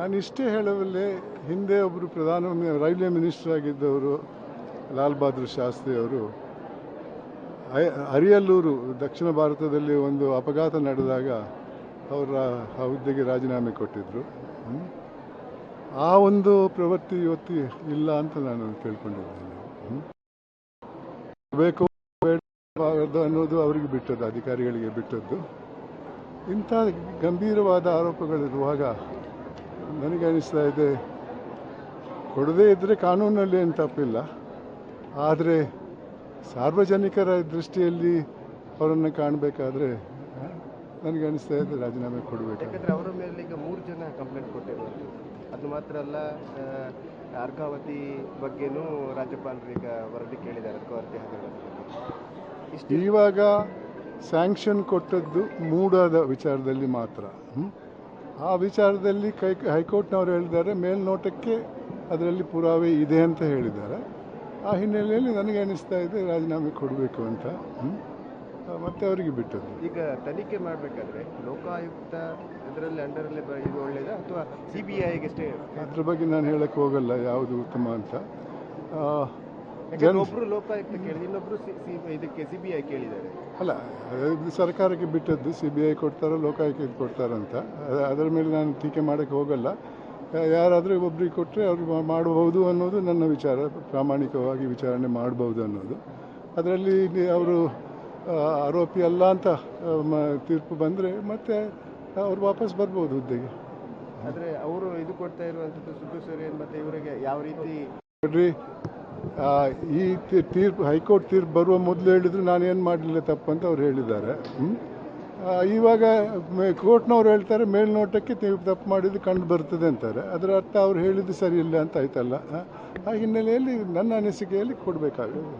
ನಾನು ಇಷ್ಟೇ ಹೇಳಬಲ್ಲೆ, ಹಿಂದೆ ಒಬ್ಬರು ಪ್ರಧಾನ ರೈಲ್ವೆ ಮಿನಿಸ್ಟರ್ ಆಗಿದ್ದವರು ಲಾಲ್ ಬಹದ್ದೂರ್ ಶಾಸ್ತ್ರಿ ಅವರು ಅರಿಯಲ್ಲೂರು ದಕ್ಷಿಣ ಭಾರತದಲ್ಲಿ ಒಂದು ಅಪಘಾತ ನಡೆದಾಗ ಅವರ ಹುದ್ದೆಗೆ ರಾಜೀನಾಮೆ ಕೊಟ್ಟಿದ್ದರು. ಆ ಒಂದು ಪ್ರವೃತ್ತಿ ಇವತ್ತು ಇಲ್ಲ ಅಂತ ನಾನು ತಿಳ್ಕೊಂಡಿದ್ದೇನೆ. ಬೇಕು ಅನ್ನೋದು ಅವರಿಗೆ ಬಿಟ್ಟದ್ದು, ಅಧಿಕಾರಿಗಳಿಗೆ ಬಿಟ್ಟದ್ದು ಇಂಥ ಗಂಭೀರವಾದ ಆರೋಪಗಳಿರುವಾಗ ನನಗೆ ಅನಿಸ್ತಾ ಇದೆ ಕೊಡದೇ ಇದ್ದರೆ ಕಾನೂನಲ್ಲಿ ಏನು ತಪ್ಪಿಲ್ಲ. ಆದರೆ ಸಾರ್ವಜನಿಕರ ದೃಷ್ಟಿಯಲ್ಲಿ ಅವರನ್ನು ಕಾಣಬೇಕಾದ್ರೆ ನನಗೆ ಅನಿಸ್ತಾ ಇದೆ ರಾಜೀನಾಮೆ ಕೊಡಬೇಕು ಯಾಕಂದರೆ ಅವರ ಮೇಲೆ ಈಗ ಮೂರು ಜನ ಕಂಪ್ಲೇಂಟ್ ಕೊಟ್ಟಿರೋದು ಅದು ಮಾತ್ರ ಅಲ್ಲ ಅರ್ಕಾವತಿ ಬಗ್ಗೆನೂ ರಾಜ್ಯಪಾಲರು ಈಗ ವರದಿ ಕೇಳಿದ್ದಾರೆ ಅರ್ಕಾವತಿ ಇಷ್ಟು ಇವಾಗ ಸ್ಯಾಂಕ್ಷನ್ ಕೊಟ್ಟದ್ದು ಮೂಡಾದ ವಿಚಾರದಲ್ಲಿ ಮಾತ್ರ? ಆ ವಿಚಾರದಲ್ಲಿ ಕೈ ಹೈಕೋರ್ಟ್ನವರು ಹೇಳಿದ್ದಾರೆ ಮೇಲ್ನೋಟಕ್ಕೆ ಅದರಲ್ಲಿ ಪುರಾವೆ ಇದೆ ಅಂತ ಹೇಳಿದ್ದಾರೆ. ಆ ಹಿನ್ನೆಲೆಯಲ್ಲಿ ನನಗೆ ಅನಿಸ್ತಾ ಇದೆ ರಾಜೀನಾಮೆ ಕೊಡಬೇಕು ಅಂತ? ಮತ್ತೆ ಅವರಿಗೆ ಬಿಟ್ಟದ್ದು. ಈಗ ತನಿಖೆ ಮಾಡಬೇಕಾದ್ರೆ ಲೋಕಾಯುಕ್ತ ಇದರಲ್ಲಿ ಅಂಡರಲ್ಲಿ ಇದು ಒಳ್ಳೆಯದ ಅಥವಾ ಸಿ ಬಿ ಐಗೆ ಅದ್ರ ಬಗ್ಗೆ ನಾನು ಹೇಳಕ್ಕೆ ಹೋಗಲ್ಲ ಯಾವುದು ಉತ್ತಮ ಅಂತ. ಒಬ್ರು ಲೋಕಾಯುಕ್ತ ಕೇಳಿದ್ರೆ ಇನ್ನೊಬ್ರು ಸಿ- ಸಿ- ಇದಕ್ಕೆ ಸಿ ಬಿ ಐ ಕೇಳಿದ್ದಾರೆ. ಅಲ್ಲ ಇದು ಸರ್ಕಾರಕ್ಕೆ ಬಿಟ್ಟದ್ದು ಸಿ ಬಿ ಐ ಕೊಡ್ತಾರೋ ಲೋಕಾಯುಕ್ತ ಕೊಡ್ತಾರಂತ ಅಂತ. ಅದರ ಮೇಲೆ ನಾನು ಟೀಕೆ ಮಾಡೋಕ್ಕೆ ಹೋಗಲ್ಲ. ಯಾರಾದರೂ ಒಬ್ಬರಿಗೆ ಕೊಟ್ಟರೆ ಅವ್ರು ಮಾಡಬಹುದು ಅನ್ನೋದು ನನ್ನ ವಿಚಾರ ಪ್ರಾಮಾಣಿಕವಾಗಿ ವಿಚಾರಣೆ ಮಾಡಬಹುದು ಅನ್ನೋದು. ಅದರಲ್ಲಿ ಅವರು ಆರೋಪಿ ಅಲ್ಲ ಅಂತ ತೀರ್ಪು ಬಂದರೆ ಮತ್ತೆ ಅವ್ರು ವಾಪಸ್ ಬರ್ಬೋದು ಹುದ್ದೆಗೆ. ಆದರೆ ಅವರು ಇದು ಕೊಡ್ತಾ ಇರುವಂಥದ್ದು ಸುದ್ದಿ ಸೂರ್ಯನ್ ಮತ್ತೆ ಇವರಿಗೆ ಯಾವ ರೀತಿ ನೋಡ್ರಿ ಈ ತೀರ್ಪು, ಹೈಕೋರ್ಟ್ ತೀರ್ಪು ಬರುವ ಮೊದಲು ಹೇಳಿದ್ರು ಏನು ಮಾಡಲಿಲ್ಲ ತಪ್ಪು ಅಂತ ಅವ್ರು ಹೇಳಿದ್ದಾರೆ. ಇವಾಗ ಕೋರ್ಟ್ನವ್ರು ಹೇಳ್ತಾರೆ, ಮೇಲ್ನೋಟಕ್ಕೆ ನೀವು ತಪ್ಪು ಮಾಡಿದ್ದು ಕಂಡು ಬರ್ತದೆ ಅಂತಾರೆ. ಅದರ ಅರ್ಥ ಅವ್ರು ಹೇಳಿದ್ದು ಸರಿ ಇಲ್ಲ ಅಂತ ಆಯ್ತಲ್ಲ? ಆ ಹಿನ್ನೆಲೆಯಲ್ಲಿ ನನ್ನ ಅನಿಸಿಕೆಯಲ್ಲಿ ಕೊಡಬೇಕಾಗುತ್ತೆ